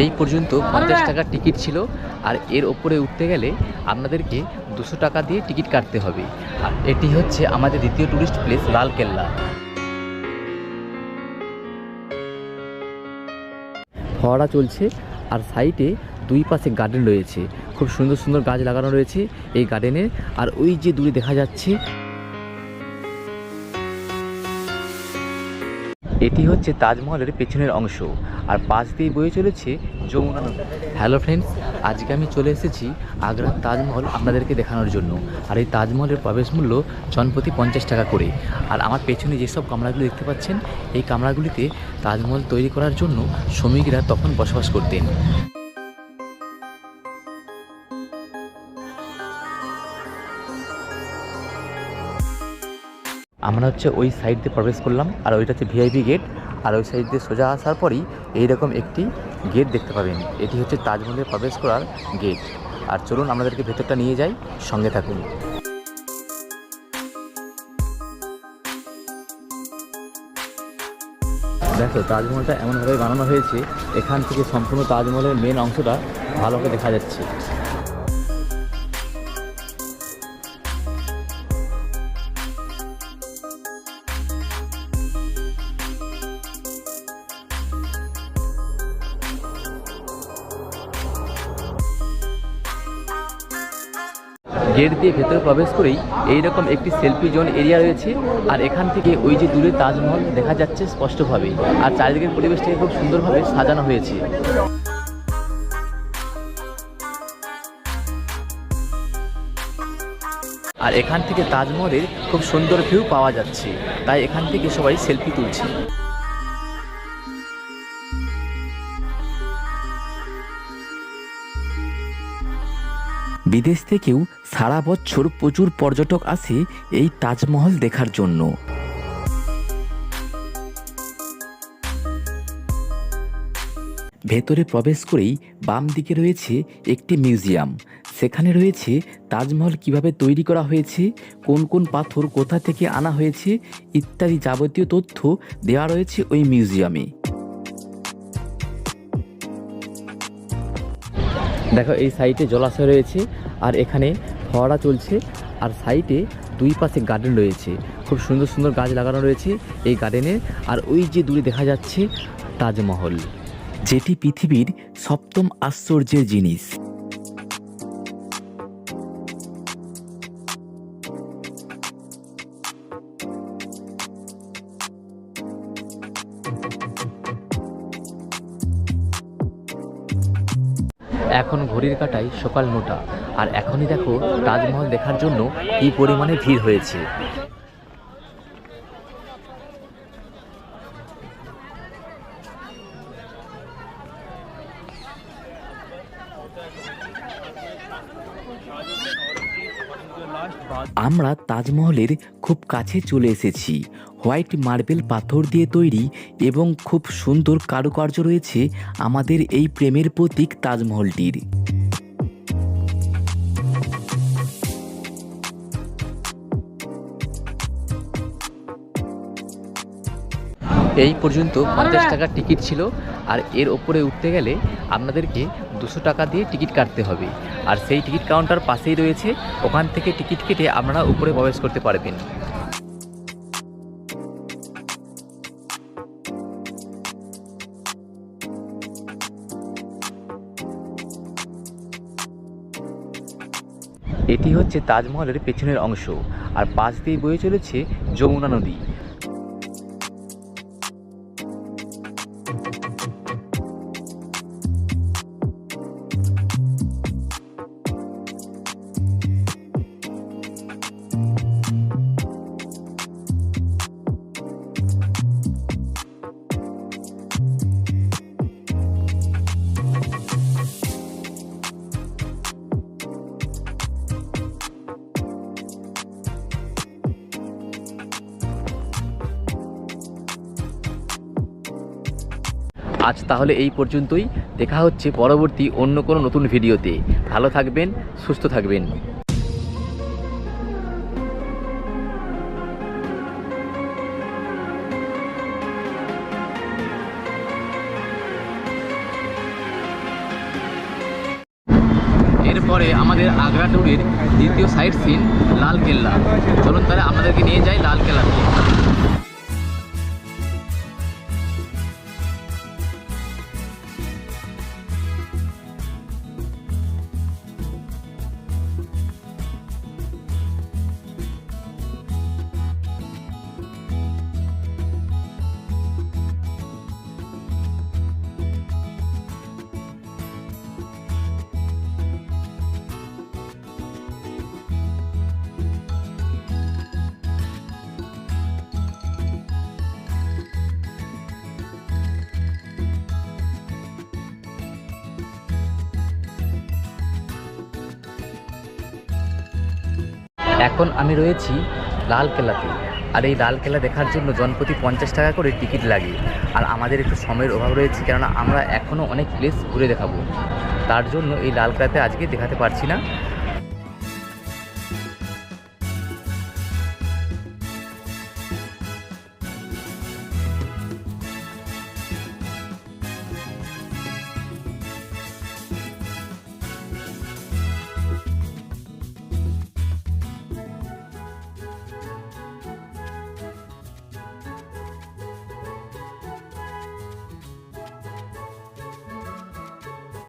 এই পর্যন্ত পঞ্চাশ টাকার টিকিট ছিল, আর এর ওপরে উঠতে গেলে আপনাদেরকে দুশো টাকা দিয়ে টিকিট কাটতে হবে। আর এটি হচ্ছে আমাদের দ্বিতীয় ট্যুরিস্ট প্লেস লালকেল্লা। ফোয়ারা চলছে, আর সাইডে দুই পাশে গার্ডেন রয়েছে। খুব সুন্দর সুন্দর গাছ লাগানো রয়েছে এই গার্ডেনে, আর ওই যে দূরে দেখা যাচ্ছে এটি হচ্ছে তাজমহলের পেছনের অংশ। আর পাশ দিয়ে বয়ে চলেছে যমুনা নদী। হ্যালো ফ্রেন্ডস আজকে আমি চলে এসেছি আগ্রার তাজমহল আপনাদেরকে দেখানোর জন্য। আর এই তাজমহলের প্রবেশ মূল্য জনপ্রতি পঞ্চাশ টাকা করে। আর আমার পেছনে যেসব কামরাগুলি দেখতে পাচ্ছেন, এই কামরাগুলিতে তাজমহল তৈরি করার জন্য শ্রমিকরা তখন বসবাস করতেন। আমরা হচ্ছে ওই সাইড দিয়ে প্রবেশ করলাম, আর ওইটা হচ্ছে ভিআইপি গেট আর ওই সাইড দিয়ে সোজা আসার পরই এইরকম একটি গেট দেখতে পাবেন। এটি হচ্ছে তাজমহলে প্রবেশ করার গেট আর চলুন আমাদেরকে ভেতরটা নিয়ে যাই, সঙ্গে থাকুন। দেখো, তাজমহলটা এমনভাবে বানানো হয়েছে, এখান থেকে সম্পূর্ণ তাজমহলের মেন অংশটা ভালো করে দেখা যাচ্ছে। গেট দিয়ে ভেতরে প্রবেশ করেই এইরকম একটি সেলফি জোন এরিয়া রয়েছে। আর এখান থেকে ওই যে দূরে তাজমহল দেখা যাচ্ছে স্পষ্টভাবে। আর চারিদিকের পরিবেশটাকে খুব সুন্দরভাবে সাজানো হয়েছে। আর এখান থেকে তাজমহলের খুব সুন্দর ভিউ পাওয়া যাচ্ছে। তাই এখান থেকে সবাই সেলফি তুলছে। বিদেশ থেকেও সারা বছর প্রচুর পর্যটক আসে এই তাজমহল দেখার জন্য। ভেতরে প্রবেশ করেই বাম দিকে রয়েছে একটি মিউজিয়াম। সেখানে রয়েছে তাজমহল কীভাবে তৈরি করা হয়েছে, কোন কোন পাথর কোথা থেকে আনা হয়েছে ইত্যাদি যাবতীয় তথ্য দেওয়া রয়েছে ওই মিউজিয়ামে। দেখো, এই সাইটে জলাশয় রয়েছে আর এখানে ফোয়ারা চলছে আর সাইডে দুই পাশে গার্ডেন রয়েছে। খুব সুন্দর সুন্দর গাছ লাগানো রয়েছে এই গার্ডেনে আর ওই যে দূরে দেখা যাচ্ছে তাজমহল, যেটি পৃথিবীর সপ্তম আশ্চর্যের জিনিস। এখন ঘড়ির কাটাই সকাল নটা। আর এখনই দেখো তাজমহল দেখার জন্য কি পরিমাণে ভিড় হয়েছে। আমরা তাজমহলের খুব কাছে চলে এসেছি। হোয়াইট মার্বেল পাথর দিয়ে তৈরি এবং খুব সুন্দর কারুকার্য রয়েছে আমাদের এই প্রেমের প্রতীক তাজমহলটির। এই পর্যন্ত পঞ্চাশ টাকার টিকিট ছিল আর এর ওপরে উঠতে গেলে আপনাদেরকে দুশো টাকা দিয়ে টিকিট কাটতে হবে। আর সেই টিকিট কাউন্টার পাশেই রয়েছে। ওখান থেকে টিকিট কেটে আপনারা উপরে প্রবেশ করতে পারবেন। এটি হচ্ছে তাজমহলের পেছনের অংশ। আর পাশ দিয়ে বয়ে চলেছে যমুনা নদী। আজ তাহলে এই পর্যন্তই। দেখা হচ্ছে পরবর্তী অন্য কোনো নতুন ভিডিওতে। ভালো থাকবেন, সুস্থ থাকবেন। পরে আমাদের আগ্রা ট্যুরের দ্বিতীয় সাইড সিন লাল কেল্লা চলুন তাহলে আপনাদেরকে নিয়ে যাই লালকেলাতে এখন আমি রয়েছি লাল কেলাতে আর এই লাল কেলা দেখার জন্য জনপ্রতি পঞ্চাশ টাকা করে টিকিট লাগে আর আমাদের একটু সময়ের অভাব রয়েছে, কেননা আমরা এখনও অনেক প্লেস ঘুরে দেখাবো। তার জন্য এই লাল কেলাতে আজকে দেখাতে পারছি না।